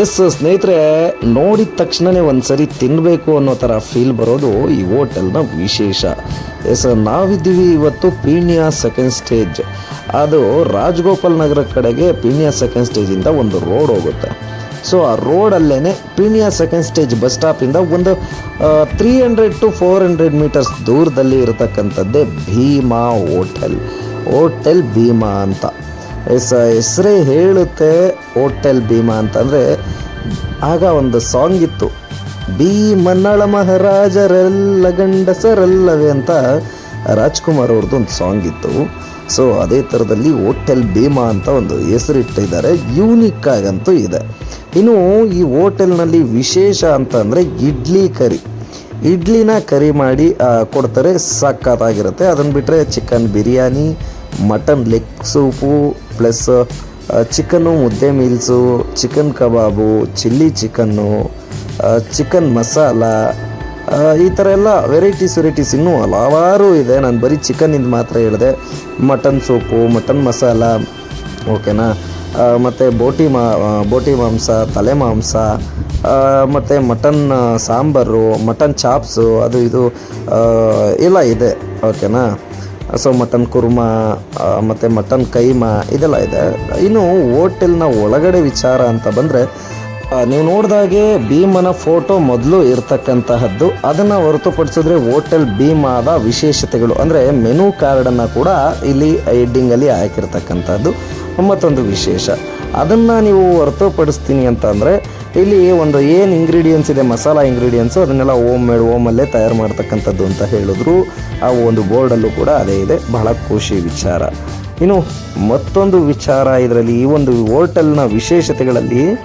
S ಸ್ನೇಹಿತರೆ, ನೋಡಿದ ತಕ್ಷಣನೇ ಒಂದ್ಸರಿ ತಿನ್ನಬೇಕು ಅನ್ನೋ ಥರ ಫೀಲ್ ಬರೋದು ಈ ಹೋಟೆಲ್ನ ವಿಶೇಷ. ಎಸ್, ನಾವಿದ್ದೀವಿ ಇವತ್ತು ಪೀಣ್ಯ ಸೆಕೆಂಡ್ ಸ್ಟೇಜ್ ಅದು ರಾಜಗೋಪಾಲ್ ನಗರ ಕಡೆಗೆ ಪೀಣ್ಯ ಸೆಕೆಂಡ್ ಸ್ಟೇಜಿಂದ ಒಂದು ರೋಡ್ ಹೋಗುತ್ತೆ. ಸೊ ಆ ರೋಡಲ್ಲೇ ಪೀಣ್ಯ ಸೆಕೆಂಡ್ ಸ್ಟೇಜ್ ಬಸ್ ಸ್ಟಾಪಿಂದ ಒಂದು three hundred to four hundred metres ದೂರದಲ್ಲಿ ಇರತಕ್ಕಂಥದ್ದೇ ಭೀಮಾ ಹೋಟೆಲ್. ಹೋಟೆಲ್ ಭೀಮಾ ಅಂತ. ಎಸ್, ಹೆಸರೇ ಹೇಳುತ್ತೆ ಹೋಟೆಲ್ ಭೀಮಾ ಅಂತಂದರೆ ಆಗ ಒಂದು ಸಾಂಗ್ ಇತ್ತು. ಭೀಮನ್ನಳ ಮಹಾರಾಜರೆಲ್ಲ ಗಂಡಸರಲ್ಲವೇ ಅಂತ ರಾಜ್ಕುಮಾರ್ ಅವ್ರದ್ದು ಒಂದು ಸಾಂಗ್ ಇತ್ತು. ಸೊ ಅದೇ ಥರದಲ್ಲಿ ಹೋಟೆಲ್ ಭೀಮಾ ಅಂತ ಒಂದು ಹೆಸರಿಟ್ಟಿದ್ದಾರೆ. ಯೂನಿಕ್ ಆಗಂತೂ ಇದೆ. ಇನ್ನು ಈ ಹೋಟೆಲ್ನಲ್ಲಿ ವಿಶೇಷ ಅಂತ ಅಂದರೆ ಇಡ್ಲಿ ಕರಿ. ಇಡ್ಲಿನ ಕರಿ ಮಾಡಿ ಕೊಡ್ತಾರೆ ಸಖತ್ತಾಗಿರುತ್ತೆ ಅದನ್ನು ಬಿಟ್ಟರೆ chicken biryani, mutton leg soup plus chicken ಮುದ್ದೆ meals, chicken kebab, chilli chicken chicken masala ಈ ಥರ ಎಲ್ಲ ವೆರೈಟೀಸ್ ವೆರೈಟೀಸ್ ಇನ್ನೂ ಹಲವಾರು ಇದೆ. ನಾನು ಬರೀ ಚಿಕನಿಂದ ಮಾತ್ರ ಹೇಳಿದೆ. ಮಟನ್ ಸೂಪು, ಮಟನ್ ಮಸಾಲ, ಓಕೆನಾ? ಮತ್ತು ಬೋಟಿ ಮಾ ಬೋಟಿ ಮಾಂಸ, ತಲೆ ಮಾಂಸ ಮತ್ತು ಮಟನ್ ಸಾಂಬಾರು, ಮಟನ್ ಚಾಪ್ಸು, ಅದು ಇದು ಎಲ್ಲ ಇದೆ. ಓಕೆನಾ? ಸೊ ಮಟನ್ ಕುರ್ಮಾ ಮತ್ತು ಮಟನ್ ಕೈಮಾ ಇದೆಲ್ಲ ಇದೆ. ಇನ್ನು ಹೋಟೆಲ್ನ ಒಳಗಡೆ ವಿಚಾರ ಅಂತ ಬಂದರೆ ನೀವು ನೋಡಿದಾಗೆ ಭೀಮನ ಫೋಟೋ ಮೊದಲು ಇರ್ತಕ್ಕಂತಹದ್ದು. ಅದನ್ನು ಹೊರತುಪಡಿಸಿದ್ರೆ ಹೋಟೆಲ್ ಭೀಮಾದ ವಿಶೇಷತೆಗಳು. ಅಂದರೆ ಮೆನು ಕಾರ್ಡನ್ನು ಕೂಡ ಇಲ್ಲಿ ಹೆಡ್ಡಿಂಗಲ್ಲಿ ಹಾಕಿರ್ತಕ್ಕಂಥದ್ದು ಮತ್ತೊಂದು ವಿಶೇಷ. ಅದನ್ನು ನೀವು ಹೊರತುಪಡಿಸ್ತೀನಿ ಅಂತ ಅಂದರೆ ಇಲ್ಲಿ ಒಂದು ಏನು ಇಂಗ್ರೀಡಿಯೆಂಟ್ಸ್ ಇದೆ, ಮಸಾಲ ಇಂಗ್ರೀಡಿಯೆಂಟ್ಸು ಅದನ್ನೆಲ್ಲ ಓಮ್ ಮೇಡ್, ಓಮಲ್ಲೇ ತಯಾರು ಮಾಡ್ತಕ್ಕಂಥದ್ದು ಅಂತ ಹೇಳಿದ್ರು. ಆ ಒಂದು ಬೋರ್ಡಲ್ಲೂ ಕೂಡ ಅದೇ ಇದೆ. ಬಹಳ ಖುಷಿ ವಿಚಾರ. ಇನ್ನು ಮತ್ತೊಂದು ವಿಚಾರ, ಇದರಲ್ಲಿ ಈ ಒಂದು ಹೋಟೆಲ್ನ ವಿಶೇಷತೆಗಳಲ್ಲಿ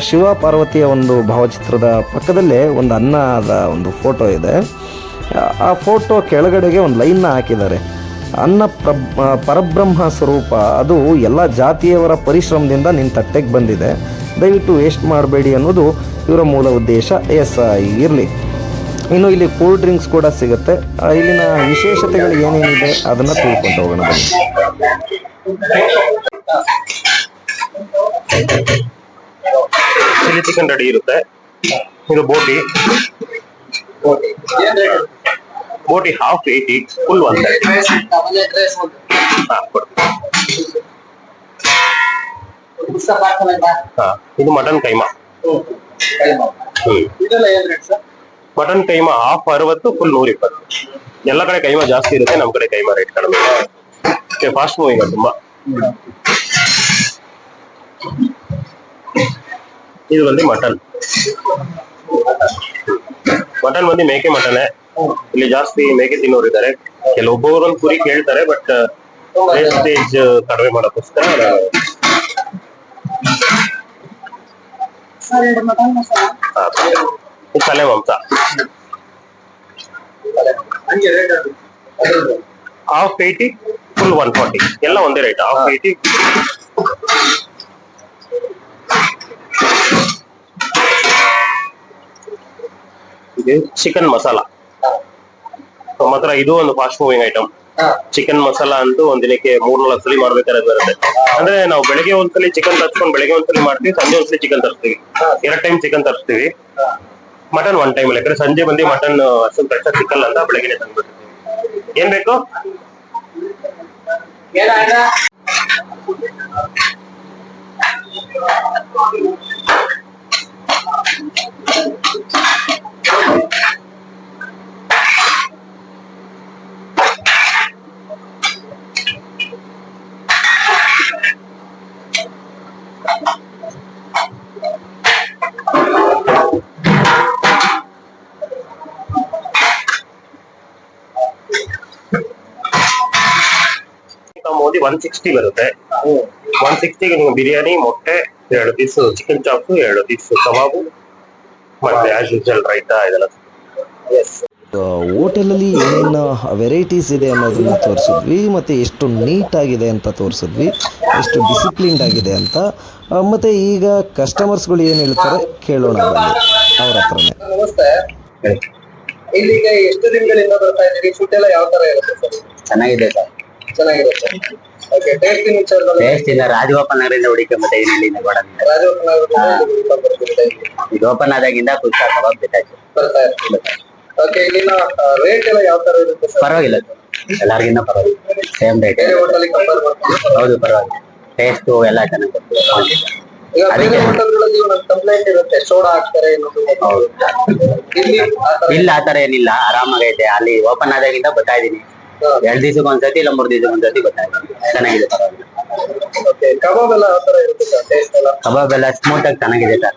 ಶಿವ ಪಾರ್ವತಿಯ ಒಂದು ಭಾವಚಿತ್ರದ ಪಕ್ಕದಲ್ಲೇ ಒಂದು ಅನ್ನದ ಒಂದು ಫೋಟೋ ಇದೆ. ಆ- ಆ ಫೋಟೋ ಕೆಳಗಡೆಗೆ ಒಂದು ಲೈನ್ನ ಹಾಕಿದ್ದಾರೆ. ಅನ್ನ ಪ್ರಬ್ ಪರಬ್ರಹ್ಮ ಸ್ವರೂಪ, ಅದು ಎಲ್ಲ ಜಾತಿಯವರ ಪರಿಶ್ರಮದಿಂದ ನಿನ್ನ ತಟ್ಟೆಗೆ ಬಂದಿದೆ. ದಯವಿಟ್ಟು ವೇಸ್ಟ್ ಮಾಡಬೇಡಿ ಅನ್ನೋದು ಇವರ ಮೂಲ ಉದ್ದೇಶ. ಎಸ್ ಇರಲಿ. ಇನ್ನು ಇಲ್ಲಿ ಕೂಲ್ ಡ್ರಿಂಕ್ಸ್ ಕೂಡ ಸಿಗುತ್ತೆ. ಇಲ್ಲಿನ ವಿಶೇಷತೆಗಳು ಏನೇನಿದೆ ಅದನ್ನು ತಿಳ್ಕೊಂಡು ಹೋಗೋಣ ಬನ್ನಿ. ಚಿಲ್ಲಿ ಚಿಕನ್ ರೆಡಿ ಇರುತ್ತೆ. ಇದು boti. Boti half eighty full one ಹಾ ಇದು mutton keema. Mutton keema. Half ಅರವತ್ತು ಫುಲ್ ನೂರ ಇಪ್ಪತ್ತು ಎಲ್ಲ ಕಡೆ ಕೈಮಾ ಜಾಸ್ತಿ ಇರುತ್ತೆ ನಮ್ ಕಡೆ ಕೈಮಾ ರೇಟ್ ಕಡಿಮೆ ಫಾಸ್ಟ್ ಮೂವಿಂಗ್ ತುಂಬಾ. ಇದು ಬಂದು ಮಟನ್ ಮಟನ್ ಬಂದು ಮೇಕೆ ಮಟನ್ ಇಲ್ಲಿ ಜಾಸ್ತಿ ಮೇಕೆ ತಿನ್ನೋರು ಇದ್ದಾರೆ ಕೆಲವೊಬ್ಬರು ಕುರಿ ಕೇಳ್ತಾರೆ ಬಟ್ ವೇಸ್ಟೇಜ್ ಕಡಿಮೆ ಮಾಡೋಕ್ಕೋಸ್ಕರ ತಲೆ Mamata half eighty full one forty ಎಲ್ಲ ಒಂದೇ ರೇಟ್ ಹಾಫ್ ಏಯ್ಟಿ ಇದು ಚಿಕನ್ ಮಸಾಲ ಮಾತ್ರ ಇದು ಒಂದು fast moving item chicken masala ಅಂತೂ ಒಂದ್ ದಿನಕ್ಕೆ ಮೂರ್ ನಾಲ್ಕು ಸಲ ಮಾಡ್ಬೇಕಾದ್ರೆ ಬರುತ್ತೆ. ಅಂದ್ರೆ ನಾವು ಬೆಳಗ್ಗೆ ಒಂದ್ಸಲಿ ಚಿಕನ್ ತರ್ಸ್ಕೊಂಡು ಬೆಳಗ್ಗೆ ಒಂದ್ಸಲಿ ಮಾಡ್ತೀವಿ ಸಂಜೆ ಒಂದ್ಸಲಿ ಚಿಕನ್ ತರಿಸ್ತೀವಿ. ಎರಡ್ ಟೈಮ್ ಚಿಕನ್ ತರಿಸ್ತೀವಿ. ಮಟನ್ ಒನ್ ಟೈಮ್ ಯಾಕಂದ್ರೆ ಸಂಜೆ ಬಂದು ಮಟನ್ ಅಷ್ಟೊಂದು ಫ್ರೆಶ್ ಸಿಕ್ಕಲ್ಲ ಅಂತ ಬೆಳಗ್ಗೆ ತಂದ್ಬಿಡ್ತೀವಿ ಏನ್ ಬೇಕು? ಒನ್ ಸಿಕ್ಸ್ಟಿ ಬರುತ್ತೆ. ಒನ್ ಸಿಕ್ಸ್ಟಿಗೆ ನಿಮ್ಗೆ ಬಿರಿಯಾನಿ ಮೊಟ್ಟೆ ಎರಡು ಪೀಸ್ ಚಿಕನ್ ಚಾಪ್ ಎರಡು ಪೀಸ್ ಕಬಾಬು ಮತ್ತೆ ಆಸ್ ಯೂಶಲ್ ರೈತಾ ಇದೆಲ್ಲ ಎಸ್ ಹೋಟೆಲಲ್ಲಿ ಏನೇನು ವೆರೈಟೀಸ್ ಇದೆ ಅನ್ನೋದನ್ನ ತೋರಿಸಿದ್ವಿ ಮತ್ತು ಎಷ್ಟು ನೀಟಾಗಿದೆ ಅಂತ ತೋರಿಸಿದ್ವಿ ಎಷ್ಟು ಡಿಸಿಪ್ಲಿನ್ಡ್ ಆಗಿದೆ ಅಂತ. ಮತ್ತೆ ಈಗ ಕಸ್ಟಮರ್ಸ್ಗಳು ಏನು ಹೇಳ್ತಾರೆ ಕೇಳೋಣ ಬನ್ನಿ ಅವ್ರ ಹತ್ರನೇ. ನಮಸ್ತೆ. ಇಲ್ಲಿಗೆ ಎಷ್ಟು ದಿನಗಳಿಂದ ಬರ್ತಾ ಇದ್ದೀರಿ? ಫುಡ್ ಎಲ್ಲ ಯಾವ ತರ ಇರುತ್ತೆ ಸರ್? ಚೆನ್ನಾಗಿದೆ ಸರ್. ಚೆನ್ನಾಗಿರುತ್ತೆ ಟೇಸ್ಟ್ ಇಲ್ಲ ರಾಜ್ ನಗರದಿಂದ ಇದು ಓಪನ್ ಆದಾಗಿಂದ ಕಬಾಬ್ ಪರವಾಗಿಲ್ಲ ಎಲ್ಲರಿಗಿನ್ನ ಪರವಾಗಿಲ್ಲ. ಸೇಮ್ ರೇಟ್ ಹೌದು ಪರವಾಗಿಲ್ಲ. ಟೇಸ್ಟ್ ಎಲ್ಲ ಚೆನ್ನಾಗಿ ಅದಕ್ಕೆ- ಹೌದು. ಆ ತರ ಇಲ್ಲ ಆತರ ಏನಿಲ್ಲ. ಆರಾಮಾಗೈತೆ. ಅಲ್ಲಿ ಓಪನ್ ಆದಾಗಿಂದ ಬರ್ತಾ ಇದೀನಿ ಎರಡ್ ದಿವಸಕ್ಕೆ ಒಂದ್ಸತಿ ಇಲ್ಲ ಮೂರ್ ದಿವಸಕ್ಕೆ ಒಂದ್ಸತಿ ಇದೀನಿ ಚೆನ್ನಾಗಿದೆ ಕಬಾಬ್ ಎಲ್ಲ ಯಾವ ತರ ಇರುತ್ತೆ ಸರ್ ಟೇಸ್ಟ್ ಎಲ್ಲ? ಕಬಾಬ್ ಎಲ್ಲ ಸ್ಮೂತ್ ಆಗಿ ಚೆನ್ನಾಗಿದೆ ಸರ್.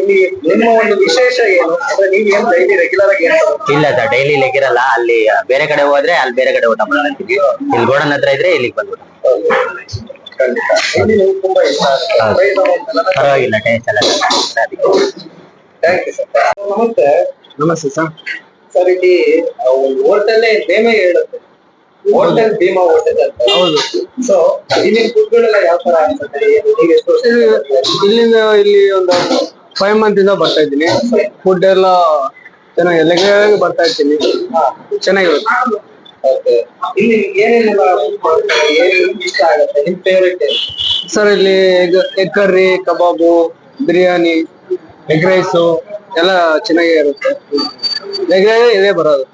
ಇಲ್ಲಿ ನಿಮ್ಮ ಒಂದು ವಿಶೇಷ ಏನು? ಅಂದ್ರೆ ನೀವು ಏನ್ ಡೈಲಿ ರೆಗ್ಯುಲರ್ ಆಗಿ ಏನ್ ಇಲ್ಲ ಸರ್ ಡೈಲಿ ಇರಲ್ಲ. ಅಲ್ಲಿ ಬೇರೆ ಕಡೆ ಹೋದ್ರೆ ಅಲ್ಲಿ ಬೇರೆ ಕಡೆ ಊಟ ಮಾಡಿ ಇಲ್ಲಿ ಗೋಡನ್ ಹತ್ರ ಇದ್ರೆ ಇಲ್ಲಿಗೆ ಬಂದ್ಬಿಟ್ಟು ಇಲ್ಲಿ ನೀವು ತುಂಬಾ ಇಷ್ಟ ಆಗುತ್ತೆ. ಪರವಾಗಿಲ್ಲ ಟೇಸ್ಟ್ ಎಲ್ಲ ಚೆನ್ನಾಗಿದೆ. ಅದಕ್ಕೆ ಥ್ಯಾಂಕ್ ಯು ಸರ್ ನಮಸ್ತೆ. ನಮಸ್ತೆ ಸರ್. ಸರ್ ಇಲ್ಲಿ ಆ ಒಂದು ಹೋಟೆಲ್ ನೇಮೇ ಹೇಳುತ್ತೆ. ಹೋಟೆಲ್ ಭೀಮಾ ಹೋಟೆಲ್ ಅಂತ. ಹೌದು. ಸೊ ಇಲ್ಲಿ ಫುಡ್ಗಳೆಲ್ಲ ಯಾವ ತರ ಅನ್ಸುತ್ತೆ ಈಗ ಎಷ್ಟು ವರ್ಷ ಇಲ್ಲಿಂದ ಇಲ್ಲಿ ಒಂದು ಫೈವ್ ಮಂತ್ ಇಂದ ಬರ್ತಾ ಇದ್ದೀನಿ. ಫುಡ್ ಎಲ್ಲ ಚೆನ್ನಾಗಿ ರೆಗ್ಯುಲರ್ ಬರ್ತಾ ಇರ್ತೀನಿ ಚೆನ್ನಾಗಿರುತ್ತೆ. ಓಕೆ ಇಲ್ಲಿ ಏನೇನೆಲ್ಲ ಇಷ್ಟ ಆಗುತ್ತೆ? ನಿಮ್ ಫೇವ್ರೇಟ್ ಸರ್ ಇಲ್ಲಿ egg egg curry kebab biryani egg rice ಎಲ್ಲ ಚೆನ್ನಾಗೇ ಇರುತ್ತೆ. ರೆಗ್ಯುಲರ್ ಇದೇ ಬರೋದು.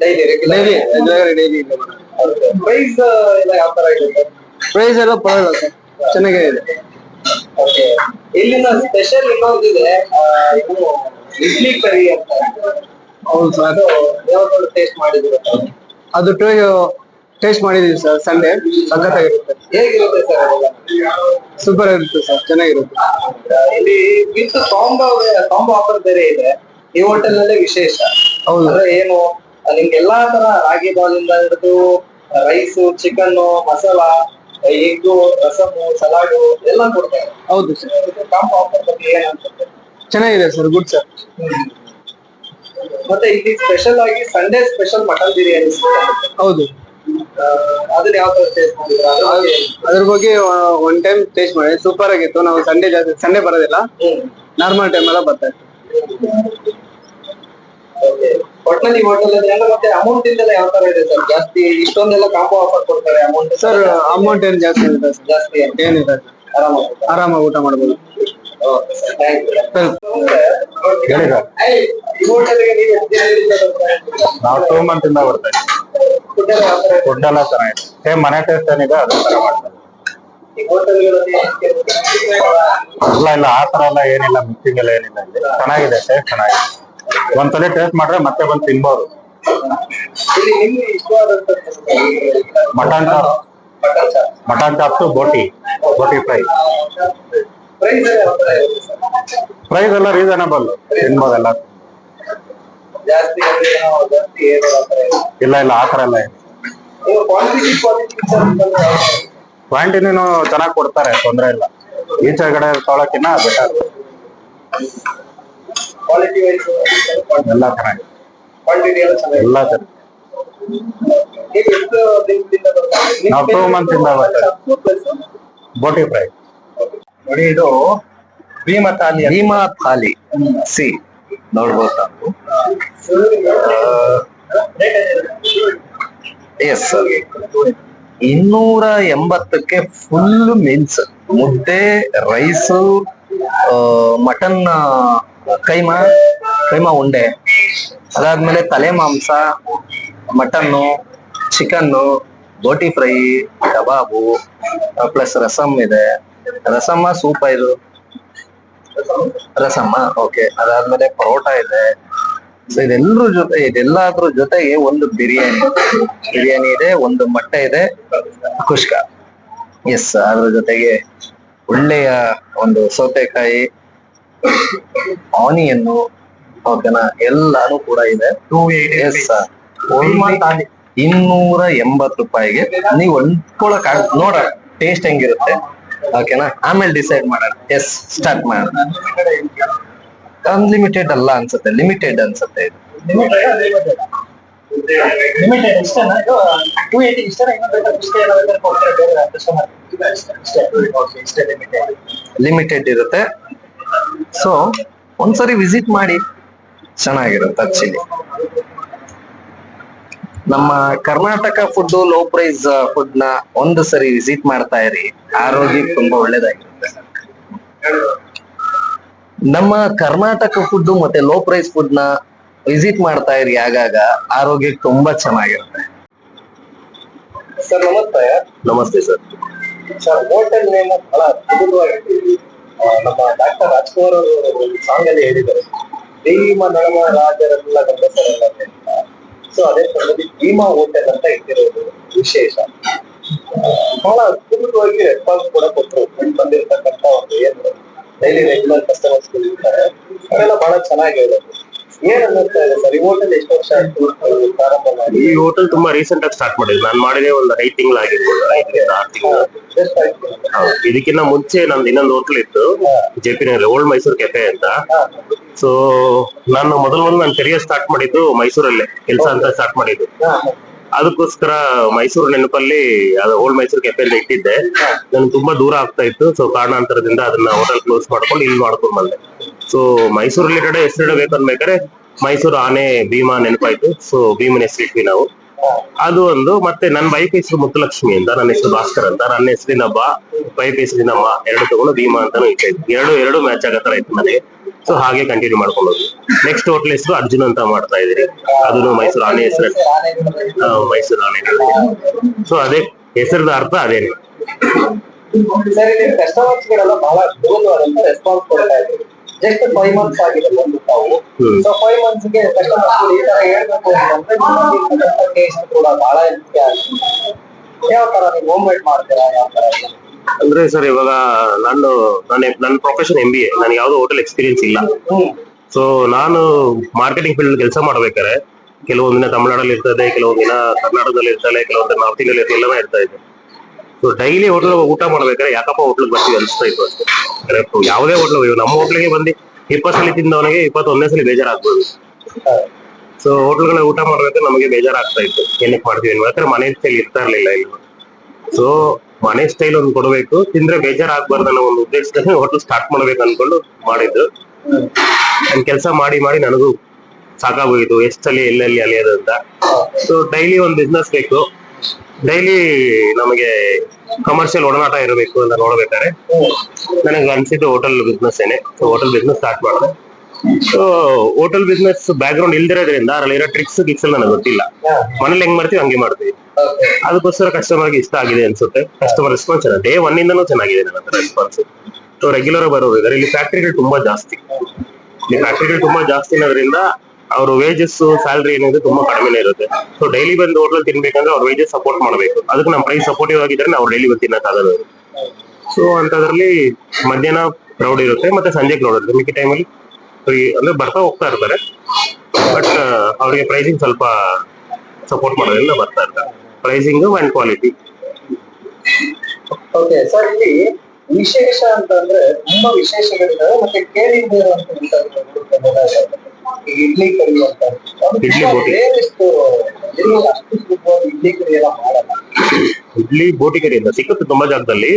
ಡೈಲಿ ಡೈಲಿ ರೆಗ್ಯುಲರ್ ಡೈಲಿ ಇಲ್ಲೇ ಬರೋದು. ಪ್ರೈಸ್ ಎಲ್ಲ ಯಾವ ತರ ಇರುತ್ತೆ ಪ್ರೈಸ್ ಎಲ್ಲ ಪರವಾಗಿಲ್ಲ ಸರ್. ಚೆನ್ನಾಗೇ ಇದೆ. ಓಕೆ ಇಲ್ಲಿನ ಸ್ಪೆಷಲ್ ಇನ್ನೊಂದಿದೆ ಇದು ಇಡ್ಲಿ ಕರಿ ಅಂತ. ಹೌದು ಸರ್. ಯಾವ್ದಾದ್ರು ಟೇಸ್ಟ್ ಮಾಡಿದ್ರು ಅದು ಟೇಸ್ಟ್ ಮಾಡಿದೀವಿ ಸರ್ ಸಂಡೇ ಸಖತ್ತಾಗಿರುತ್ತೆ ಹೇಗಿರುತ್ತೆ ಸರ್ ಸೂಪರ್ ಇರುತ್ತೆ ಸರ್ ಚೆನ್ನಾಗಿರುತ್ತೆ. ಇಲ್ಲಿ ವಿತ್ ಕಾಂಬೋ ಕಾಂಬೋ ಆಫರ್ ಬೇರೆ ಇದೆ. ಈ ಹೋಟೆಲ್ ನಲ್ಲೇ ವಿಶೇಷ. ಅಂದ್ರೆ ಏನು ನಿಮ್ಗೆ ಎಲ್ಲಾ ತರ ರಾಗಿ ಬಾಲ್ ಇಂದ ಹಿಡಿದು rice chicken masala egg rasam salad ಎಲ್ಲ ಕೊಡ್ತಾರೆ. ಹೌದು ಸರ್ ಕಾಂಬೋ ಆಫರ್ ಬಗ್ಗೆ ಚೆನ್ನಾಗಿದೆ ಸರ್ ಗುಡ್ ಸರ್ ಮತ್ತೆ ಇಲ್ಲಿ ಸ್ಪೆಷಲ್ ಆಗಿ ಸಂಡೇ ಸ್ಪೆಷಲ್ ಮಟನ್ ಬಿರಿಯಾನಿ. ಹೌದು. ಅದನ್ನ ಯಾವ ತರ ಟೇಸ್ಟ್ ಮಾಡಿದ್ರ ಅದ್ರ ಬಗ್ಗೆ ಒನ್ ಟೈಮ್ ಟೇಸ್ಟ್ ಮಾಡಿ. ಸೂಪರ್ ಆಗಿತ್ತು. ನಾವು ಸಂಡೇ ಜಾಸ್ತಿ ಸಂಡೇ ಬರೋದಿಲ್ಲ. ನಾರ್ಮಲ್ ಟೈಮ್ ಎಲ್ಲ ಬರ್ತಾ ಇತ್ತು. ಒಟ್ನಲ್ಲಿ ಹೋಟೆಲ್ ಎಲ್ಲ ಮತ್ತೆ ಅಮೌಂಟ್ ಇಂದೆಲ್ಲ ಯಾವ ತರ ಇದೆ ಸರ್ ಜಾಸ್ತಿ ಇಷ್ಟೊಂದೆಲ್ಲ ಕಾಂಬೋ ಆಫರ್ ಕೊಡ್ತಾರೆ ಅಮೌಂಟ್ ಸರ್ ಅಮೌಂಟ್ ಏನು ಜಾಸ್ತಿ ಇದೆ ಸರ್ ಜಾಸ್ತಿ ಏನು? ಏನಿಲ್ಲ ಆರಾಮಾಗಿ ಆರಾಮಾಗಿ ಊಟ ಮಾಡ್ಬೋದು. Okay sir. Thank you sir ಈ ಹೋಟೆಲ್ಗೆ ನೀವು? ನಾವು ಟೂ ಮಂತ್ ಇಂದ ಬರ್ತಾ ಇದ್ದೀವಿ. ಫುಡ್ ಎಲ್ಲ ತರ ಇದೆ? ಫುಡ್ ಚೆನ್ನಾಗಿದೆ. ಸೇಮ್ ಮನೆ ಟೇಸ್ಟ್ ಏನಿದೆ ಅದೇ ತರ ಮಾಡ್ತಾರೆ. ಇಲ್ಲ ಇಲ್ಲ ಆ ತರ ಎಲ್ಲ ಏನಿಲ್ಲ ಮಿಕ್ಸಿಂಗ್ ಎಲ್ಲ ಏನಿಲ್ಲ ಇಲ್ಲಿ. ಚೆನ್ನಾಗಿದೆ ಟೇಸ್ಟ್ ಚೆನ್ನಾಗಿದೆ. ಒಂದ್ಸಲಿ ಟೇಸ್ಟ್ ಮಾಡ್ರೆ ಮತ್ತೆ ಬಂದು ತಿನ್ಬೋದು. Mutton chop mutton chop boti boti fry. Price ಎಲ್ಲ ರೀಸನಬಲ್ ತಿನ್ಬೋದೆಲ್ಲ ಇಲ್ಲ. ಇಲ್ಲ ಆತರ ಎಲ್ಲ ಕ್ವಾಂಟಿಟಿನೂ ಚೆನ್ನಾಗಿ ಕೊಡ್ತಾರೆ, ತೊಂದ್ರೆ ಇಲ್ಲ. ಈಚೆ ಕಡೆ ತೊಳಕಿನ್ನ ಬೆಟರ್ ಕ್ವಾಲಿಟಿ ವೈಸ್ ಎಲ್ಲ ಚೆನ್ನಾಗಿದೆ. ಕ್ವಾಂಟಿಟಿ ಎಲ್ಲ ಚೆನ್ನಾಗಿದೆ. ಎಲ್ಲ ಚೆನ್ನಾಗಿ ನೀವು ಎಷ್ಟು ದಿನದಿಂದ ಬರ್ತಾ ಇದ್ದೀರಿ? ನಾವು two months ಇಂದ ಬರ್ತಾ ಇದ್ದೀವಿ. Plus? ಬೋಟಿ ಫ್ರೈ ನೋಡಿ ಇದು ಭೀಮ ಥಾಲಿ ಭೀಮಾ ಥಾಲಿ ಸಿ. ನೋಡ್ಬೋದು. ತಾವು ಎಸ್ ಇನ್ನೂರ ಎಂಬತ್ತಕ್ಕೆ ಫುಲ್ ಮೀಲ್ಸ್ ಮುದ್ದೆ ರೈಸು ಮಟನ್ ಕೈಮಾ ಕೈಮಾ ಉಂಡೆ. ಅದಾದ್ಮೇಲೆ ತಲೆ ಮಾಂಸ, mutton, chicken, boti fry, kebab plus rasam ಇದೆ. ರಸಮ್ಮ ಸೂಪ ಇದು. ರಸಮ್ಮ, ಓಕೆ. ಅದಾದ್ಮೇಲೆ ಪರೋಟ ಇದೆ. ಸೊ ಇದೆಲ್ಲರ ಜೊತೆ, ಇದೆಲ್ಲದ್ರ ಜೊತೆಗೆ ಒಂದು ಬಿರಿಯಾನಿ. ಬಿರಿಯಾನಿ ಇದೆ, ಒಂದು ಮೊಟ್ಟೆ ಇದೆ, ಕುಷ್ಕ. ಎಸ್ ಅದ್ರ ಜೊತೆಗೆ ಒಳ್ಳೆಯ ಒಂದು ಸೌತೆಕಾಯಿ ಆನಿಯನ್ನು ಓಕೆನಾ ಎಲ್ಲಾನು ಕೂಡ ಇದೆ. ಎಸ್ ಇನ್ನೂರ ಎಂಬತ್ ರೂಪಾಯಿಗೆ ನೀವು ಹೊಂದ್ಕೊಳಕ್ ಆಗ್ ನೋಡ ಟೇಸ್ಟ್ ಹೆಂಗಿರುತ್ತೆ. ಓಕೆನಾ ಆಮೇಲೆ ಡಿಸೈಡ್ ಮಾಡೋಣ. ಎಸ್ ಸ್ಟಾರ್ಟ್ ಮಾಡೋಣ. ಅನ್ಲಿಮಿಟೆಡ್ ಅಲ್ಲ ಅನ್ಸುತ್ತೆ ಲಿಮಿಟೆಡ್ ಅನ್ಸುತ್ತೆ ಇದು. ಟೂ ಲಿಮಿಟೆಡ್ ಇರುತ್ತೆ. ಸೊ ಒಂದ್ಸರಿ ವಿಸಿಟ್ ಮಾಡಿ ಚೆನ್ನಾಗಿರುತ್ತೆ ಆಕ್ಚುಲಿ ನಮ್ಮ ಕರ್ನಾಟಕ ಫುಡ್ ಲೋ ಪ್ರೈಸ್ ಫುಡ್ನ ಒಂದು ಸರಿ ವಿಸಿಟ್ ಮಾಡ್ತಾ ಇರಿ. ಆರೋಗ್ಯ ತುಂಬಾ ಒಳ್ಳೇದಾಗಿರುತ್ತೆ. ನಮ್ಮ ಕರ್ನಾಟಕ ಫುಡ್ ಮತ್ತೆ ಲೋ ಪ್ರೈಸ್ ಫುಡ್ನ ವಿಸಿಟ್ ಮಾಡ್ತಾ ಇರಿ ಆಗಾಗ ಆರೋಗ್ಯ ತುಂಬಾ ಚೆನ್ನಾಗಿರುತ್ತೆ. ಸರ್ ನಮಸ್ತೆ. ನಮಸ್ತೆ ಸರ್. ಸರ್ ಹೋಟೆಲ್ ನೇಮ್ ಬಹಳ ಅದ್ಭುತವಾಗಿದೆ ನಮ್ಮ ಡಾಕ್ಟರ್ ರಾಜ್ಕುಮಾರ್ ಅವರು ಸಾಂಗ್ ಅಲ್ಲಿ ಹೇಳಿದ್ದಾರೆ. ಭೀಮ ನಳಮ ರಾಜರೆಲ್ಲ ಗಂಡಸರೆಲ್ಲ ಸೊ ಅದೇ ಸಮಯದಲ್ಲಿ ಭೀಮಾ ಹೋಟೆಲ್ ಅಂತ ಇಟ್ಟಿರೋದು ವಿಶೇಷ. ಬಹಳ ಅದ್ಭುತವಾಗಿ ರೆಸ್ಪಾನ್ಸ್ ಕೂಡ ಕೊಟ್ಟರು ಬಂದಿರತಕ್ಕಂತ ಒಂದು ಏನು ಡೈಲಿ ರೆಗ್ಯುಲರ್ ಕಸ್ಟಮರ್ಸ್ ಇರ್ತಾರೆ. ಅವರೆಲ್ಲ ಬಹಳ ಚೆನ್ನಾಗಿ ಹೇಳೋದು. ಈ ಹೋಟೆಲ್ ತುಂಬಾ ರೀಸೆಂಟ್ ಆಗಿ ಸ್ಟಾರ್ಟ್ ಮಾಡಿದ್ರು ನಾನು ಮಾಡಿದೆ ಒಂದು ಐದು ತಿಂಗಳಾಗಿರ್ಬೋದು. ಐದರಿಂದ ಆರು ತಿಂಗಳು. ಇದಕ್ಕಿಂತ ಮುಂಚೆ ನಂದು ಇನ್ನೊಂದು ಹೋಟೆಲ್ ಇತ್ತು. J P Nagar old Mysore cafe ಅಂತ. ಸೊ ನಾನು ಮೊದಲು ಮೊದಲು ನಾನು ಕೆರಿಯರ್ ಸ್ಟಾರ್ಟ್ ಮಾಡಿದ್ದು ಮೈಸೂರಲ್ಲೇ ಕೆಲಸ ಅಂತ ಸ್ಟಾರ್ಟ್ ಮಾಡಿದ್ದು. ಅದಕ್ಕೋಸ್ಕರ ಮೈಸೂರು ನೆನಪಲ್ಲಿ ಅದು ಓಲ್ಡ್ ಮೈಸೂರು ಕೆಫೆ ಅಲ್ಲಿ ಇಟ್ಟಿದ್ದೆ. ನನ್ಗೆ ತುಂಬಾ ದೂರ ಆಗ್ತಾ ಇತ್ತು. ಸೊ ಕಾರಣಾಂತರದಿಂದ ಅದನ್ನ ಹೋಟೆಲ್ ಕ್ಲೋಸ್ ಮಾಡ್ಕೊಂಡು ಇಲ್ಲಿ ಮಾಡ್ಕೊಂಡ್ ಬಂದೆ. ಸೊ ಮೈಸೂರು ರಿಲೇಟೆಡ್ ಹೆಸರಿಡಬೇಕು ಅನ್ಬೇಕಾದ್ರೆ ಮೈಸೂರು ಆನೆ ಭೀಮಾ ನೆನಪಾಯ್ತು. ಸೊ ಭೀಮನ ಹೆಸರಿಟ್ವಿ ನಾವು. ಅದು ಒಂದು, ಮತ್ತೆ ನನ್ನ ವೈಫ್ ಹೆಸರು ಮುತ್ತಲಕ್ಷ್ಮಿ ಅಂತ, ನನ್ನ ಹೆಸರು ಭಾಸ್ಕರ್ ಅಂತ. ನನ್ನ ಹೆಸರಿನ ಹಬ್ಬ ವೈಫ್ ಹೆಸರಿನ ಮಾ, ಎರಡು ತಗೊಂಡು ಭೀಮಾ ಅಂತಾನು ಇಟ್ಟ ಇದ್ವಿ ಎರಡು ಎರಡು ಮ್ಯಾಚ್ ಆಗೋ ತರ ಇತ್ತು ನನಗೆ ಸೊ ಹಾಗೆ ಕಂಟಿನ್ಯೂ ಮಾಡ್ಕೊಂಡು ನೆಕ್ಸ್ಟ್ ಹೋಟ್ಲ್ ಹೆಸರು ಅರ್ಜುನ್ ಅಂತ ಮಾಡ್ತಾ ಇದೀರಿ ಅದನ್ನು ಮೈಸೂರು ಆನೆ ಹೆಸರು ಮೈಸೂರು ಆನೆ ಸೊ ಅದೇ ಹೆಸರದ ಅರ್ಥ ಅದೇನೆ ಬಹಳ ರೆಸ್ಪಾನ್ಸ್ ಕೊಡ್ತಾ ಜಸ್ಟ್ ಫೈವ್ ಮಂತ್ಸ್ ಆಗಿದೆ ಬಂದು ತಾವು. ಸೊ ಫೈವ್ ಮಂತ್ಸ್ಗೆ ಕಸ್ಟಮರ್ ಈ ತರ ಹೇಳ್ಬೇಕು ಅಂತಂದ್ರೆ ಟೇಸ್ಟ್ ಕೂಡ ಬಹಳ ಮುಖ್ಯ ಯಾವ ತರ ನೀವು ಹೋಮ್ ಮೇಡ್ ಮಾಡ್ತೀರಾ ಯಾವ ತರ ಅಂದ್ರೆ ಸರ್ ಇವಾಗ ನಾನು ನನ್ನ ನನ್ನ ಪ್ರೊಫೆಷನ್ ಎಂ ಬಿ ಎ ನನಗೆ ಯಾವ್ದು ಹೋಟೆಲ್ ಎಕ್ಸ್ಪೀರಿಯನ್ಸ್ ಇಲ್ಲ. ಸೊ ನಾನು ಮಾರ್ಕೆಟಿಂಗ್ ಫೀಲ್ಡ್ ಕೆಲಸ ಮಾಡ್ಬೇಕಾದ್ರೆ ಕೆಲವೊಂದಿನ ತಮಿಳ್ನಾಡಲ್ಲಿ ಇರ್ತದೆ ಕೆಲವೊಂದಿನ ಕರ್ನಾಟಕದಲ್ಲಿ ಇರ್ತದೆ ಕೆಲವೊಂದಿನ ನಾರ್ತ್ ಇಂಡಿಯಲ್ಲಿ ಇರ್ತದೆ ಎಲ್ಲಾನು ಇರ್ತಾ ಇದೆ ಸೊ ಡೈಲಿ ಹೋಟ್ಲ್ ಊಟ ಮಾಡ್ಬೇಕಾದ್ರೆ ಯಾಕಪ್ಪ ಹೋಟ್ಲಿಗೆ ಬರ್ತೀವಿ ಅನಿಸ್ತಾ ಇತ್ತು ಅಷ್ಟೇ. ಅಂದ್ರೆ ಯಾವುದೇ ಹೋಟ್ಲ್ ನಮ್ಮ ಹೋಟ್ಲಿಗೆ ಬಂದು ಇಪ್ಪತ್ತು ಸಲ ತಿಂದವನಿಗೆ ಇಪ್ಪತ್ತೊಂದನೇ ಸಲ ಬೇಜಾರಾಗ್ಬೋದು. ಸೊ ಹೋಟ್ಲ್ಗಳ ಊಟ ಮಾಡ್ಬೇಕಾದ್ರೆ ನಮಗೆ ಬೇಜಾರಾಗ್ತಾ ಇತ್ತು. ಏನಕ್ಕೆ ಮಾಡ್ತೀವಿ ಯಾಕಂದ್ರೆ ಮನೆ ಸ್ಟೈಲ್ ಇರ್ತಾ ಇರ್ಲಿಲ್ಲ ಇಲ್ಲಿ. ಸೊ ಮನೆ ಸ್ಟೈಲ್ ಒಂದು ಕೊಡಬೇಕು. ತಿಂದ್ರೆ ಬೇಜಾರಾಗ್ಬಾರ್ದು ಅನ್ನೋ ಒಂದು ಉದ್ದೇಶದಲ್ಲಿ ಹೋಟ್ಲ್ ಸ್ಟಾರ್ಟ್ ಮಾಡ್ಬೇಕು ಅನ್ಕೊಂಡು ಮಾಡಿದ್ದು. ನನ್ ಕೆಲಸ ಮಾಡಿ ಮಾಡಿ ನನಗೂ ಸಾಕಾಗೋಯ್ತು ಎಷ್ಟಲ್ಲಿ, ಎಲ್ಲೆಲ್ಲಿ ಅಲಿಯೋದು ಅಂತ. ಸೊ ಡೈಲಿ ಒಂದು ಬಿಸ್ನೆಸ್ ಬೇಕು. ಡೈಲಿ ನಮಗೆ ಕಮರ್ಷಿಯಲ್ ಒಡನಾಟ ಇರಬೇಕು ಅಂತ ನೋಡ್ಬೇಕಾದ್ರೆ ನನಗೆ ಅನ್ಸಿದ್ದು ಹೋಟೆಲ್ ಬಿಸ್ನೆಸ್ ಏನೆ. ಹೋಟೆಲ್ ಬಿಸ್ನೆಸ್ ಸ್ಟಾರ್ಟ್ ಮಾಡಿದೆ so hotel business background ಇಲ್ದಿರೋದ್ರಿಂದ ಅದ್ರಲ್ಲಿರೋ ಟ್ರಿಕ್ಸ್ ಗಿಕ್ಸ್ ನನಗೆ ಗೊತ್ತಿಲ್ಲ. ಮನೇಲಿ ಹೆಂಗ್ ಮಾಡ್ತೀವಿ ಹಂಗೆ ಮಾಡ್ತೀವಿ. ಅದಕ್ಕೋಸ್ಕರ ಕಸ್ಟಮರ್ಗೆ ಇಷ್ಟ ಆಗಿದೆ ಅನ್ಸುತ್ತೆ. ಕಸ್ಟಮರ್ ರೆಸ್ಪಾನ್ಸ್ ಚೆನ್ನಾಗಿ ಡೇ ಒನ್ ಇಂದನೂ ಚೆನ್ನಾಗಿದೆ ನನ್ನ ರೆಸ್ಪಾನ್ಸ್ ಸೊ ರೆಗ್ಯುಲರ್ ಬರೋರು ಇದಾರೆ ಇಲ್ಲಿ ಫ್ಯಾಕ್ಟ್ರಿಗಳು ತುಂಬಾ ಜಾಸ್ತಿ. ಇಲ್ಲಿ ಫ್ಯಾಕ್ಟ್ರಿಗಳು ತುಂಬಾ ಜಾಸ್ತಿ ಇರೋದ್ರಿಂದ ಅವ್ರ ವೇಜಸ್ ಸ್ಯಾಲ್ರಿ ಏನಿದೆ ತುಂಬಾ ಕಡಿಮೆನೇ ಇರುತ್ತೆ. ಸೊ ಡೈಲಿ ಬಂದು ಹೋಟ್ಲಲ್ಲಿ ತಿನ್ಬೇಕಂದ್ರೆ ಅವ್ರ ವೇಜಸ್ ಸಪೋರ್ಟ್ ಮಾಡಬೇಕು. ಅದಕ್ಕೆ ನಮ್ಮ ಪ್ರೈಸ್ ಸಪೋರ್ಟಿವ್ ಆಗಿದ್ರೆ ನಾವು ಡೈಲಿ ಬಂದು ತಿನ್ನಕ್ಕಾಗಲ್ಲ ಸೊ ಅಂತದ್ರಲ್ಲಿ ಮಧ್ಯಾಹ್ನ ಕ್ರೌಡ್ ಇರುತ್ತೆ ಮತ್ತೆ ಸಂಜೆ ಕ್ರೌಡ್ ಇರುತ್ತೆ. ಮಿಕ್ಕಿ ಟೈಮಲ್ಲಿ ಅಂದ್ರೆ ಬರ್ತಾ ಹೋಗ್ತಾ ಇರ್ತಾರೆ. ಬಟ್ ಅವ್ರಿಗೆ ಪ್ರೈಸಿಂಗ್ ಸ್ವಲ್ಪ ಸಪೋರ್ಟ್ ಮಾಡೋದ್ರಿಂದ ಬರ್ತಾ ಇರ್ತಾರೆ. Pricing and quality okay sir ಇಲ್ಲಿ ವಿಶೇಷ ಅಂತಂದ್ರೆ ತುಂಬಾ ವಿಶೇಷಗಳಿದ್ದಾವೆ. ಮತ್ತೆ ಕೇಳಿದ್ದೆ ಈಗ ಇಡ್ಲಿ ಕರಿ ಅಂತ ಇಡ್ಲಿ ಬೋಟಿ. ಇಡ್ಲಿ ಕರಿ ಎಲ್ಲ ಮಾಡಲ್ಲ. ಇಡ್ಲಿ ಬೋಟಿ ಕರಿ ಅಂತ ಸಿಕ್ಕುತ್ತೆ ತುಂಬಾ ಜಾಗದಲ್ಲಿ.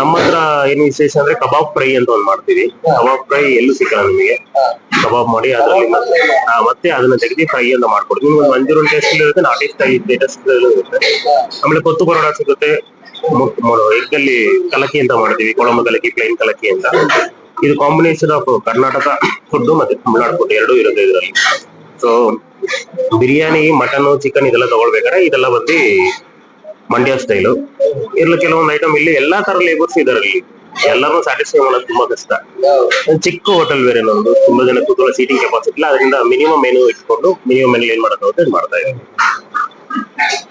ನಮ್ಮ ಹತ್ರ ಏನು ವಿಶೇಷ ಅಂದ್ರೆ ಕಬಾಬ್ ಫ್ರೈ ಅಂತ ಒಂದು ಮಾಡ್ತೀವಿ. ಕಬಾಬ್ ಫ್ರೈ ಎಲ್ಲೂ ಸಿಕ್ಕಲ್ಲ ನಿಮಗೆ? ಕಬಾಬ್ ಮಾಡಿ ಅದರಲ್ಲಿ ಮತ್ತೆ ಅದನ್ನ ತೆಗೆದು ಫ್ರೈ ಅಂತ ಮಾಡ್ಕೊಡ್ತೀವಿ. ನಿಮ್ಗೆ ಮಂಜೂರಿಯನ್ ಟೇಸ್ಟ್ ಇರುತ್ತೆ ನಾಟಿ ಸ್ಟೈಲ್ ಟೇಸ್ಟ್ ಇರುತ್ತೆ. ಆಮೇಲೆ ಕೊತ್ತು ಪರೋಟ ಸಿಗುತ್ತೆ ಎಗ್ ಅಲ್ಲಿ ಕಲಕಿ ಅಂತ ಮಾಡ್ತೀವಿ. ಕೊಳಂಬ ಕಲಕಿ ಪ್ಲೈನ್ ಕಲಕಿ ಅಂತ. ಇದು ಕಾಂಬಿನೇಷನ್ ಆಫ್ ಕರ್ನಾಟಕ ಫುಡ್ ಮತ್ತೆ ತಮಿಳ್ನಾಡು ಫುಡ್ ಎರಡೂ ಇರುತ್ತೆ ಇದರಲ್ಲಿ. ಸೊ ಬಿರಿಯಾನಿ, ಮಟನ್ ಚಿಕನ್ ಇದೆಲ್ಲ ತಗೊಳ್ಬೇಕಾದ್ರೆ ಇದೆಲ್ಲ ಬಂದು ಮಂಡ್ಯ ಸ್ಟೈಲು ಇರ್ಲಿ ಕೆಲವೊಂದು ಐಟಮ್ ಇಲ್ಲಿ ಎಲ್ಲಾ ತರ ಲೇಬರ್ಸ್ ಇದರಲ್ಲಿ. ಎಲ್ಲರೂ ಸ್ಯಾಟಿಸ್ಫೈ ಮಾಡೋದು ತುಂಬಾ ಕಷ್ಟ. ಚಿಕ್ಕ ಹೋಟೆಲ್ ಬೇರೆ ನಮ್ದು. ತುಂಬಾ ಜನ ಕೂತ್ಕೊಳ್ಳೋ ಸೀಟಿಂಗ್ ಕೆಪಾಸಿಟಿ ಇಲ್ಲ. ಅದರಿಂದ ಮಿನಿಮಮ್ ಮೆನು ಇಟ್ಕೊಂಡು ಮಿನಿಮಮ್ ಮೆನು ಏನ್ ಮಾಡೋದು ಮಾಡ್ತಾ ಇದ್ದೀವಿ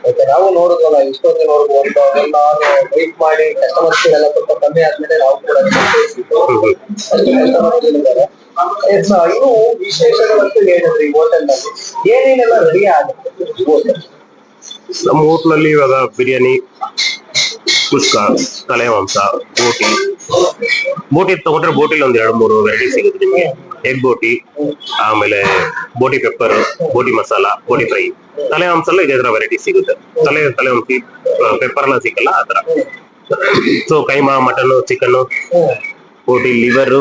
ಓಕೆ ನಾವು ನೋಡಿದ್ವಲ್ಲ ಇಷ್ಟೊಂದು ನೋಡಿದ್ವು. ಒಂದು ಟ್ರೀಟ್ ಮಾಡಿ ಕಸ್ಟಮರ್ಸ್ ಎಲ್ಲ ಸ್ವಲ್ಪ ಕಮ್ಮಿ ಆದ್ಮೇಲೆ ನಾವು ಕೂಡ ಇನ್ನು ಇದ್ದಾರೆ. ಈ ಇನ್ನು ವಿಶೇಷಗಳಂತೂ ಹೇಳಿದ್ರಿ ಹೋಟೆಲ್ನಲ್ಲಿ ಏನೇನೆಲ್ಲ ರೆಡಿ ಆಗುತ್ತೆ ಹೋಟೆಲ್ ನಮ್ಮ ಹೋಟ್ಲಲ್ಲಿ ಇವಾಗ ಬಿರಿಯಾನಿ ಕುಷ್ಕ ತಲೆ ಮಾಂಸ ಬೋಟಿ. ಬೋಟಿ ತಗೊಂಡ್ರೆ ಬೋಟಿಲಿ ಒಂದ್ ಎರಡು ಮೂರು ವೆರೈಟಿ ಸಿಗುತ್ತೆ ನಿಮಗೆ. ಎಗ್ ಬೋಟಿ, ಆಮೇಲೆ ಬೋಟಿ ಪೆಪ್ಪರ್ ಬೋಟಿ ಮಸಾಲ, ಬೋಟಿ ಫ್ರೈ ತಲೆ ಮಾಂಸ ಎಲ್ಲ ಇದೇ ತರ ವೆರೈಟಿ ಸಿಗುತ್ತೆ. ತಲೆ ತಲೆ ಮಾಂಸ ಪೆಪ್ಪರ್ ಎಲ್ಲ ಸಿಕ್ಕಲ್ಲ, ಆ ತರ. So keema mutton chicken boti liver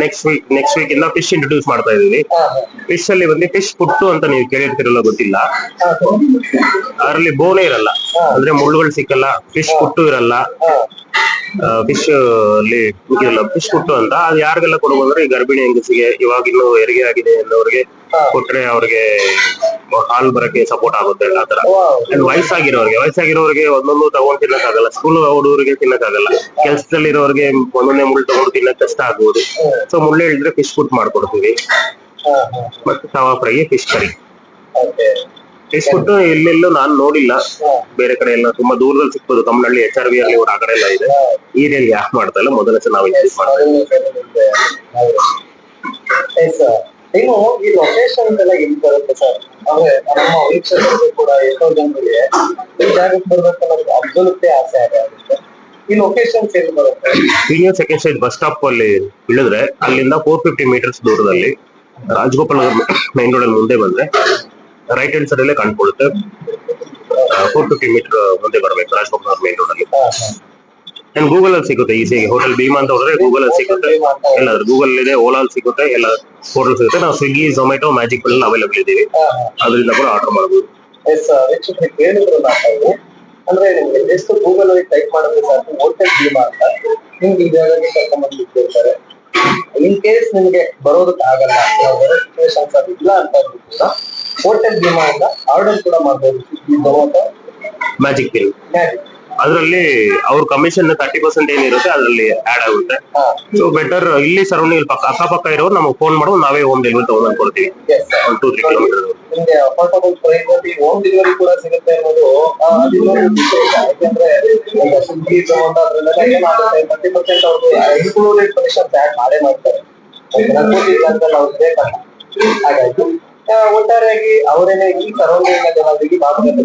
next week next week ಇಂದ ಫಿಶ್ ಇಂಟ್ರೊಡ್ಯೂಸ್ ಮಾಡ್ತಾ ಇದೀವಿ ಫಿಶ್ ಅಲ್ಲಿ ಬಂದು ಫಿಶ್ ಪುಟ್ಟು ಅಂತ ನೀವು ಕೇಳಿರ್ತಿರಲ್ಲ, ಗೊತ್ತಿಲ್ಲ. ಅದರಲ್ಲಿ ಬೋನೇ ಇರಲ್ಲ. ಅಂದ್ರೆ ಮುಳ್ಳುಗಳು ಸಿಕ್ಕಲ್ಲ ಫಿಶ್ ಪುಟ್ಟು ಇರಲ್ಲ. ಫಿಶ್ ಅಲ್ಲಿ ಫಿಶ್ ಫುಡ್ ಅಂತ. ಅದು ಯಾರಿಗೆಲ್ಲ ಕೊಡಬಹುದು ಈ ಗರ್ಭಿಣಿ ಹೆಂಗಸಿಗೆ ಇವಾಗ ಇನ್ನು ಹೆರಿಗೆ ಆಗಿದೆ ಅನ್ನೋರಿಗೆ ಕೊಟ್ರೆ ಅವ್ರಿಗೆ ಹಾಲು ಬರಕ್ಕೆ ಸಪೋರ್ಟ್ ಆಗುತ್ತೆ ಆ ತರ ಅಂಡ್ ವಯಸ್ಸಾಗಿರೋರಿಗೆ ವಯಸ್ಸಾಗಿರೋರಿಗೆ ಒಂದೊಂದು ತಗೊಂಡ್ ತಿನ್ನಕ್ಕಾಗಲ್ಲ. ಸ್ಕೂಲ್ ಹುಡುಗರಿಗೆ ತಿನ್ನಕ್ಕಾಗಲ್ಲ. ಕೆಲ್ಸದಲ್ಲಿ ಇರೋರಿಗೆ ಒಂದೊಂದೇ ಮುಳ್ಳು ತಗೊಂಡು ತಿನ್ನಕ್ ಕಷ್ಟ ಆಗ್ಬೋದು. ಸೊ ಮುಳ್ಳು ಹೇಳಿದ್ರೆ ಫಿಶ್ ಫುಡ್ ಮಾಡ್ಕೊಡ್ತೀವಿ. ಮತ್ತೆ tawa fry fish curry food ಎಲ್ಲೆಲ್ಲೂ ನಾನು ನೋಡಿಲ್ಲ. ಬೇರೆ ಕಡೆ ಎಲ್ಲ ತುಂಬಾ ದೂರದಲ್ಲಿ ಸಿಗ್ಬೋದು. ತಮ್ಮನಹಳ್ಳಿ ಎಚ್ ಆರ್ ವಿ ಅಲ್ಲಿ ಆ ಕಡೆ ಎಲ್ಲ ಇದೆ. ಈ ಏರಿಯಲ್ಲಿ ಯಾಕೆ ಮಾಡ್ತಾ ಇಲ್ಲ? ಮೊದಲ ಸಲ ನಾವು ಯೂಸ್ ಮಾಡ್ತಾ ಇನ್ನು ಈ ಲೊಕೇಶನ್ ಎಲ್ಲ ಎಲ್ಲಿ ಬರುತ್ತೆ ಸರ್ ಅಂದ್ರೆ ನಮ್ಮ ವೀಕ್ಷಕರಿಗೆ ಕೂಡ ಎಷ್ಟೋ ಜನರಿಗೆ ಈ ಜಾಗಕ್ಕೆ ಅನ್ನೋದು ಆಸೆ ಆಗುತ್ತೆ. ಈ ಲೊಕೇಶನ್ ಎಲ್ಲಿ ಬರುತ್ತೆ? Senior second stage bus stop ಅಲ್ಲಿ ಇಳಿದ್ರೆ ಅಲ್ಲಿಂದ ಫೋರ್ ಫಿಫ್ಟಿ ಮೀಟರ್ಸ್ ದೂರದಲ್ಲಿ ರಾಜಗೋಪಾಲ್ ಮೈನ್ ರೋಡ್ ಅಲ್ಲಿ ಮುಂದೆ ಬಂದ್ರೆ ರೈಟ್ ಹ್ಯಾಂಡ್ ಸೈಡ್ ಅಲ್ಲೇ ಕಾಣ್ಕೊಳ್ಳುತ್ತೆ. ಫೋರ್ ಫಿಫ್ಟಿ ಮೀಟರ್ ಮುಂದೆ ಬರಬೇಕು. ರಾಜ್ಭವನ್ ಮೇನ್ ರೋಡ್ ಅಲ್ಲಿ. ಅಂಡ್ ಗೂಗಲ್ ಅಲ್ಲಿ ಸಿಗುತ್ತೆ ಈಸಿಯಾಗಿ ಹೋಟೆಲ್ ಭೀಮಾ ಅಂತ ಹೋದ್ರೆ ಗೂಗಲ್ ಅಲ್ಲಿ ಸಿಗುತ್ತೆ. ಎಲ್ಲಾದ್ರೂ ಗೂಗಲ್ ಇದೆ ಓಲಾ ಅಲ್ಲಿ ಸಿಗುತ್ತೆ, ಎಲ್ಲ ಹೋಟೆಲ್ ಸಿಗುತ್ತೆ. ನಾವು ಸ್ವಿಗ್ಗಿ ಝೊಮ್ಯಾಟೊ ಮ್ಯಾಜಿಕ್ ಅಲ್ಲಿ ಅವೈಲೇಬಲ್ ಇದ್ದೀವಿ. ಅದರಿಂದ ಕೂಡ ಆರ್ಡರ್ ಮಾಡಬಹುದು ಅಂದ್ರೆ ಜಸ್ಟ್ ಗೂಗಲ್ ಟೈಪ್ ಭೀಮಾ ಅಂತ. ನಿಮ್ಗೆ ಇನ್ ಕೇಸ್ ನಿಮ್ಗೆ ಬರೋದಕ್ಕೆ ಆಗಲ್ಲ ಸಿಚುವೇಶನ್ಸ್ ಅದು ಇಲ್ಲ ಅಂತ ಕೂಡ ಹೋಟೆಲ್ ಭೀಮಾ ಅಂತ ಆರ್ಡರ್ ಕೂಡ ಮಾಡ್ಬೋದು. Swiggy Zomato magic bill magic ಅದರಲ್ಲಿ ಅವ್ರ ಕಮಿಷನ್ ತರ್ಟಿ ಪರ್ಸೆಂಟ್ ಏನಿರುತ್ತೆ ಅದರಲ್ಲಿ ಆಡ್ ಆಗುತ್ತೆ. ಸೊ ಬೆಟರ್ ಇಲ್ಲಿ ಸರೌಂಡಿಂಗ್ ಪಕ್ಕ ಅಕ್ಕಪಕ್ಕ ಇರೋರು ನಮಗೆ ಫೋನ್ ಮಾಡೋ ನಾವೇ ಹೋಮ್ ಡೆಲಿವರಿ ತಗೊಂಡ್ ಕೊಡ್ತೀವಿ ಒಂದು ಟೂ ತ್ರೀ ಕಿಲೋಮೀಟರ್ ನಿಮ್ಗೆ ಅಫೋರ್ಡಬಲ್ ಪ್ರೈಸ್ ಅಲ್ಲಿ ಹೋಮ್ ಡೆಲಿವರಿ ಕೂಡ ಸಿಗುತ್ತೆ ಅನ್ನೋದು ಯಾಕೆಂದ್ರೆ ಸ್ವಿಗ್ಗಿ ತಗೊಂಡ ತರ್ಟಿ ಪರ್ಸೆಂಟ್ ಅವ್ರಿಗೆ ಇನ್ಕ್ಲೂಡೆಡ್ ಕಮಿಷನ್ ಆಡ್ ಮಾಡೇ ಮಾಡ್ತಾರೆ. ಅವ್ರಿಗೆ ಬೇಕಲ್ಲ. ಹಾಗಾಗಿ ಒಟ್ಟಾರೆಯಾಗಿ ಅವರೇನೆ ಈ ಸರೌಂಡಿಂಗ್ ಜನರಿಗೆ ಮಾತುಕತೆ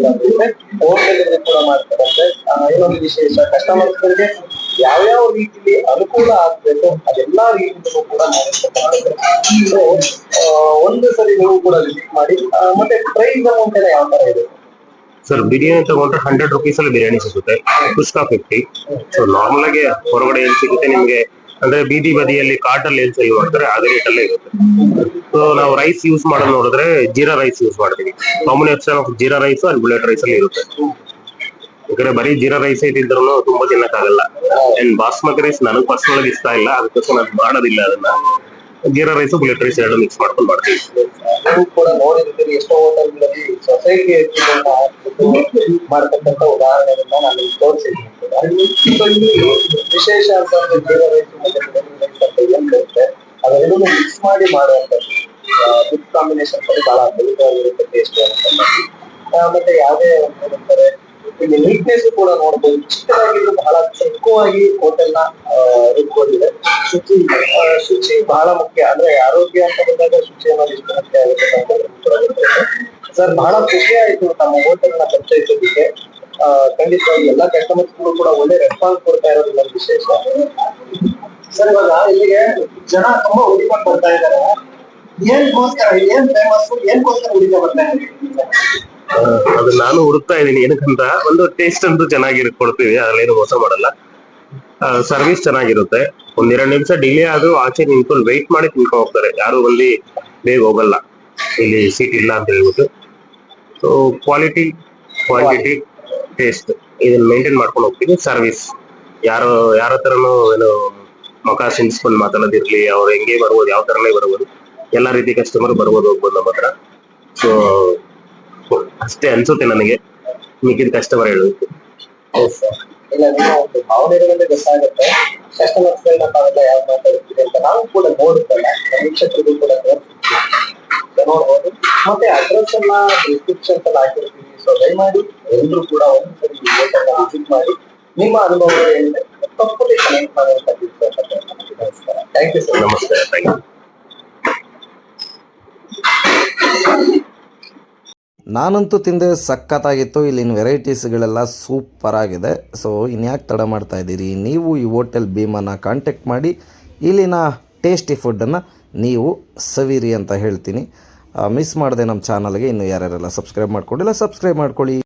ಹೋಮ್ ಡೆಲಿವರಿ ಕೂಡ ಮಾಡ್ತಾರಂತೆ. ಏನೊಂದು ಇನ್ನೊಂದು ವಿಶೇಷ ಕಸ್ಟಮರ್ಸ್ ಗಳಿಗೆ ಯಾವ್ಯಾವ ರೀತಿಲಿ ಅನುಕೂಲ ಆಗ್ಬೇಕು ಅದೆಲ್ಲಾ ರೀತಿಯಲ್ಲೂ ಕೂಡ ನಾವು ಒಂದು ಸರಿ ನೀವು ಕೂಡ ವಿಸಿಟ್ ಮಾಡಿ. ಮತ್ತೆ ಪ್ರೈಸ್ ಅಮೌಂಟ್ ಎಲ್ಲ ಯಾವ ತರ ಇದೆ? ಸರ್ ಬಿರಿಯಾನಿ ತಗೊಂಡ್ರೆ ಹಂಡ್ರೆಡ್ ರುಪೀಸ್ ಅಲ್ಲಿ ಬಿರಿಯಾನಿ ಸಿಗುತ್ತೆ. ಕುಷ್ಕಾ ಫಿಫ್ಟಿ ಸೊ ನಾರ್ಮಲ್ ಆಗಿ ಹೊರಗಡೆ ಏನ್ ಸಿಗುತ್ತೆ ನಿಮ್ಗೆ? ಅಂದ್ರೆ ಬೀದಿ ಬದಿಯಲ್ಲಿ ಕಾಟಲ್ಲಿ ಏನ್ ಸೇಲ್ ಮಾಡ್ತಾರೆ, ಅದೇ ರೇಟ್ ಅಲ್ಲೇ ಇರುತ್ತೆ. ಸೊ ನಾವು ರೈಸ್ ಯೂಸ್ ಮಾಡೋದು ನೋಡಿದ್ರೆ ಜೀರಾ ರೈಸ್ ಯೂಸ್ ಮಾಡ್ತೀವಿ. Combination of jeera rice and bullet rice ಅಲ್ಲಿ ಇರುತ್ತೆ. ಯಾಕಂದ್ರೆ ಬರೀ ಜೀರಾ ರೈಸ್ ಇದ್ರೂ ತುಂಬಾ ತಿನ್ನಕ್ಕಾಗಲ್ಲ. ಅಂಡ್ ಬಾಸ್ಮತಿ ರೈಸ್ ನನಗ್ ಪರ್ಸನಲ್ ಇಷ್ಟ ಇಲ್ಲ, ಅದಕ್ಕೋಸ್ಕರ ನಾನು ಮಾಡೋದಿಲ್ಲ ಅದನ್ನ. ಜೀರಾ ರೈಸ್ ಬುಲೆಟ್ ರೈಸ್ ಎರಡು ಮಿಕ್ಸ್ ಮಾಡ್ಕೊಂಡು ಮಾಡ್ತೀವಿ. ನೀವು ಕೂಡ ನೋಡಿರ್ತೀರಿ ಎಷ್ಟೋ ಹೋಟೆಲ್ಗಳಲ್ಲಿ ಸೊಸೈಟಿ ಮಾಡ್ತಕ್ಕಂಥ ಉದಾಹರಣೆಗಳನ್ನ ನಾನು ತೋರಿಸಿದ್ದೀನಿ. So, ಇಲ್ಲಿ ವಿಶೇಷ ಅಂತಂದ್ರೆ ಜೀರಾ ರೈಸ್ ಮತ್ತೆ ಅಂತ ಏನ್ ಬರುತ್ತೆ ಅವೆರಡೂ ಮಿಕ್ಸ್ ಮಾಡಿ ಮಾಡುವಂಥದ್ದು. ಮಿಕ್ಸ್ ಕಾಂಬಿನೇಷನ್ ಬಹಳ ಅದ್ಭುತವಾಗಿರುತ್ತೆ ಟೇಸ್ಟ್ ಮತ್ತೆ ಯಾವುದೇ ಏನಂತಾರೆ ಇಲ್ಲಿ ನೀಟ್ನೆಸ್ ಕೂಡ ನೋಡಬಹುದು ಚಿಕ್ಕದಾಗಿದ್ದು ಬಹಳ ಚಿಕ್ಕವಾಗಿ ಹೋಟೆಲ್ನ ಇಟ್ಕೊಂಡಿದೆ ಶುಚಿ ಶುಚಿ ಬಹಳ ಮುಖ್ಯ. ಅಂದ್ರೆ ಆರೋಗ್ಯ ಅಂತ ಬಂದಾಗ ಶುಚಿ ಅನ್ನೋದು ಎಷ್ಟು ಮುಖ್ಯ ಆಗುತ್ತೆ. ಸರ್, ಬಹಳ ಖುಷಿ ಆಯ್ತು ತಮ್ಮ ಹೋಟೆಲ್ನ ಪರಿಚಯಿಸೋದಕ್ಕೆ ಖಂಡಿತವಾಗಿ ಎಲ್ಲಾ ಕಸ್ಟಮರ್ಸ್ ಕೂಡ ಒಳ್ಳೆ ರೆಸ್ಪಾನ್ಸ್ ಕೊಡ್ತಾ ಇರೋದು ನನ್ನ ವಿಶೇಷ. ಸರ್, ಇವಾಗ ಇಲ್ಲಿಗೆ ಜನ ತುಂಬಾ ಹುಡುಕೊಂಡು ಬರ್ತಾ ಇದ್ದಾರೆ. ಏನ್ಗೋಸ್ಕರ, ಏನ್ ಫೇಮಸ್ ಏನ್ಗೋಸ್ಕರ ಹುಡುಕ ಬರ್ತಾ ಇದ್ದಾರೆ? ಅದು ನಾನು ಹುಡುಕ್ತಾ ಇದ್ದೀನಿ. ಏನಕ್ಕಂತ ಒಂದು ಟೇಸ್ಟ್ ಅಂತೂ ಚೆನ್ನಾಗಿ ಕೊಡ್ತೀವಿ, ಅದ್ರಲ್ಲೇನು ಮೋಸ ಮಾಡಲ್ಲ. ಸರ್ವಿಸ್ ಚೆನ್ನಾಗಿರುತ್ತೆ. ಒಂದೆರಡು ನಿಮಿಷ ಡಿಲೇ ಆದ್ರೂ ಆಚೆ ನಿಂತ್ಕೊಂಡು ವೆಯ್ಟ್ ಮಾಡಿ ತಿನ್ಕೊಂಡು ಹೋಗ್ತಾರೆ. ಯಾರು ಅಲ್ಲಿ ಬೇಗ ಹೋಗಲ್ಲ. ಇಲ್ಲಿ ಸೀಟ್ ಇಲ್ಲ ಅಂತ ಹೇಳ್ಬಿಟ್ಟು. ಸೊ ಕ್ವಾಲಿಟಿ ಕ್ವಾಂಟಿಟಿ ಟೇಸ್ಟ್ ಇದನ್ನ ಮೇಂಟೈನ್ ಮಾಡ್ಕೊಂಡು ಹೋಗ್ತೀವಿ ಸರ್ವಿಸ್ ಯಾರು, ಯಾರ ಹತ್ರನೂ ಏನು ಮುಖ ಸಿನ್ಸ್ಕೊಂಡು ಮಾತಾಡೋದಿರ್ಲಿ, ಅವ್ರು ಹೆಂಗೆ ಬರ್ಬೋದು, ಯಾವ ತರನೇ ಬರ್ಬೋದು, ಎಲ್ಲಾ ರೀತಿ ಕಸ್ಟಮರ್ ಬರ್ಬೋದು ಹೋಗ್ಬೋದು ನಮ್ಮ ಹತ್ರ. ಸೊ ಅಷ್ಟೇ ಅನ್ಸುತ್ತೆ ನನಗೆ. ಮಿಕ್ಕಿದ ಕಸ್ಟಮರ್ ಹೇಳೋದು. ಇಲ್ಲ ನಿಮ್ಮ ಭಾವನೆಗಳಿಂದ ಗೊತ್ತಾಗುತ್ತೆ ತಾವೆಲ್ಲ ಯಾರು ಅಂತ ನಾವು ಕೂಡ ನೋಡುತ್ತಲ್ಲ ನಮ್ಮ ವೀಕ್ಷಕರಿಗೂ ಕೂಡ ನೋಡ್ಬೋದು. ಮತ್ತೆ ಅಡ್ರೆಸ್ ಡಿಸ್ಕ್ರಿಪ್ಷನ್ಸ್ ಎಲ್ಲ ಹಾಕಿರ್ತೀವಿ. ಸೊ ದಯಮಾಡಿ ಎಲ್ಲರೂ ಕೂಡ ಒಂದ್ಸರಿ ವಿಸಿಟ್ ಮಾಡಿ ನಿಮ್ಮ ಅನುಭವ ಏನಿದೆ ತಪ್ಪದೆ ಕನೆಕ್ಟ್ ಮಾಡುವಂತ ಥ್ಯಾಂಕ್ ಯು ಸರ್ ನಮಸ್ತೆ. ಥ್ಯಾಂಕ್ ಯು ನಾನಂತೂ ತಿಂದೆ, ಸಖತ್ತಾಗಿತ್ತು. ಇಲ್ಲಿನ ವೆರೈಟೀಸ್ಗಳೆಲ್ಲ ಸೂಪರ್ ಆಗಿದೆ. ಸೊ ಇನ್ಯಾಕೆ ತಡ ಮಾಡ್ತಾ ಇದ್ದೀರಿ? ನೀವು ಈ ಹೋಟೆಲ್ ಭೀಮನ ಕಾಂಟ್ಯಾಕ್ಟ್ ಮಾಡಿ, ಇಲ್ಲಿನ ಟೇಸ್ಟಿ ಫುಡ್ಡನ್ನು ನೀವು ಸವಿರಿ ಅಂತ ಹೇಳ್ತೀನಿ. ಮಿಸ್ ಮಾಡಿದೆ ನಮ್ಮ ಚಾನಲ್ಗೆ ಇನ್ನು ಯಾರ್ಯಾರೆಲ್ಲ ಸಬ್ಸ್ಕ್ರೈಬ್ ಮಾಡ್ಕೊಂಡಿಲ್ಲ ಸಬ್ಸ್ಕ್ರೈಬ್ ಮಾಡ್ಕೊಳ್ಳಿ.